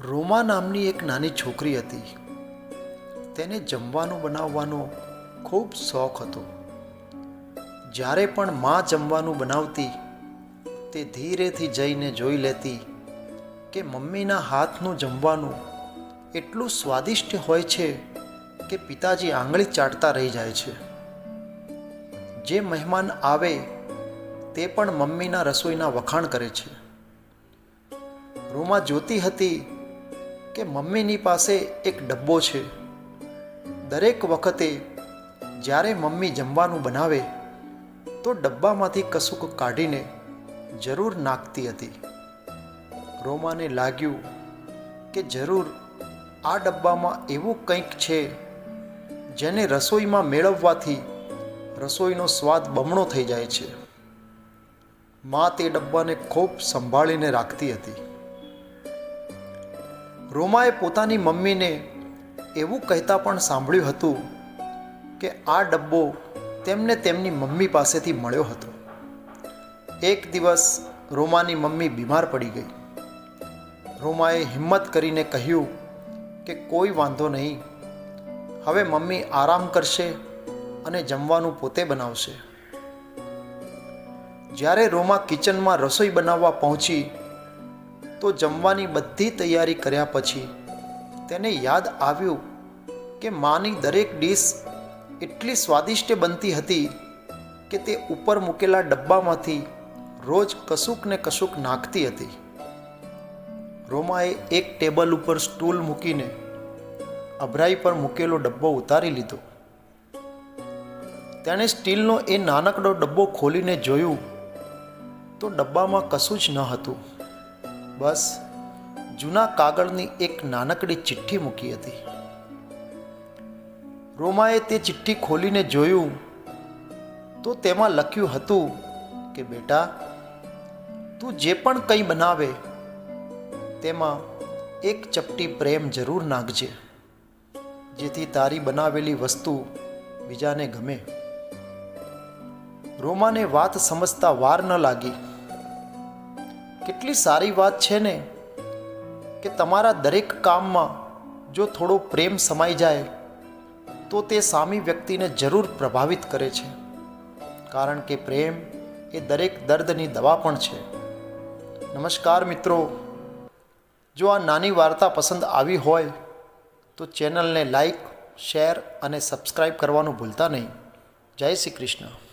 રોમા નામની એક નાની છોકરી હતી. તેને જમવાનું બનાવવાનો ખૂબ શોખ હતો. જ્યારે પણ મા જમવાનું બનાવતી, તે ધીરેથી જઈને જોઈ લેતી કે મમ્મીના હાથનું જમવાનું એટલું સ્વાદિષ્ટ હોય છે કે પિતાજી આંગળી ચાટતા રહી જાય છે. જે મહેમાન આવે, તે પણ મમ્મીના રસોઈના વખાણ કરે છે. રૂમા જોતી હતી કે મમ્મીની પાસે એક ડબ્બો છે. દરેક વખતે જ્યારે મમ્મી જમવાનું બનાવે, તો ડબ્બામાંથી કશુંક કાઢીને જરૂર નાખતી હતી. રોમાને લાગ્યું કે જરૂર આ ડબ્બામાં એવું કંઈક છે, જેને રસોઈમાં મેળવવાથી રસોઈનો સ્વાદ બમણો થઈ જાય છે. મા તે ડબ્બાને ખૂબ સંભાળીને રાખતી હતી. રોમાએ પોતાની મમ્મીને એવું કહેતા પણ સાંભળ્યું હતું કે આ ડબ્બો તેમને તેમની મમ્મી પાસેથી મળ્યો હતો. એક દિવસ રોમાની મમ્મી બીમાર પડી ગઈ. રોમાએ હિંમત કરીને કહ્યું કે કોઈ વાંધો નહીં, હવે મમ્મી આરામ કરશે અને જમવાનું પોતે બનાવશે. જ્યારે રોમા કિચનમાં રસોઈ બનાવવા પહોંચી તો જમવાની બધી તૈયારી કર્યા પછી તેને યાદ આવ્યું કે માની દરેક ડીશ એટલી સ્વાદિષ્ટ બનતી હતી કે તે ઉપર મૂકેલા ડબ્બામાંથી રોજ કશુંક ને કશુંક નાખતી હતી. રોમાએ એક ટેબલ ઉપર સ્ટૂલ મૂકીને અભરાઈ પર મૂકેલો ડબ્બો ઉતારી લીધો. તેણે સ્ટીલનો એ નાનકડો ડબ્બો ખોલીને જોયું તો ડબ્બામાં કશું જ ન હતું. બસ જૂના કાગળની એક નાનકડી ચિઠ્ઠી મૂકી હતી. રોમાએ તે ચિઠ્ઠી ખોલીને જોયું તો તેમાં લખ્યું હતું કે, બેટા, તું જે પણ કંઈ બનાવે તેમાં એક ચપટી પ્રેમ જરૂર નાખજે, જેથી તારી બનાવેલી વસ્તુ બીજાને ગમે. રોમાને વાત સમજતા વાર ન લાગી. કેટલી સારી વાત છે ને કે તમારા દરેક કામમાં જો થોડો પ્રેમ સમાઈ જાય, તો તે સામી વ્યક્તિને જરૂર પ્રભાવિત કરે છે. કારણ કે પ્રેમ એ દરેક દર્દની દવા પણ છે. નમસ્કાર મિત્રો. જો આ નાની વાર્તા પસંદ આવી હોય, તો ચેનલને લાઈક, શેર અને સબસ્ક્રાઈબ કરવાનું ભૂલતા નહીં. જય શ્રી કૃષ્ણ.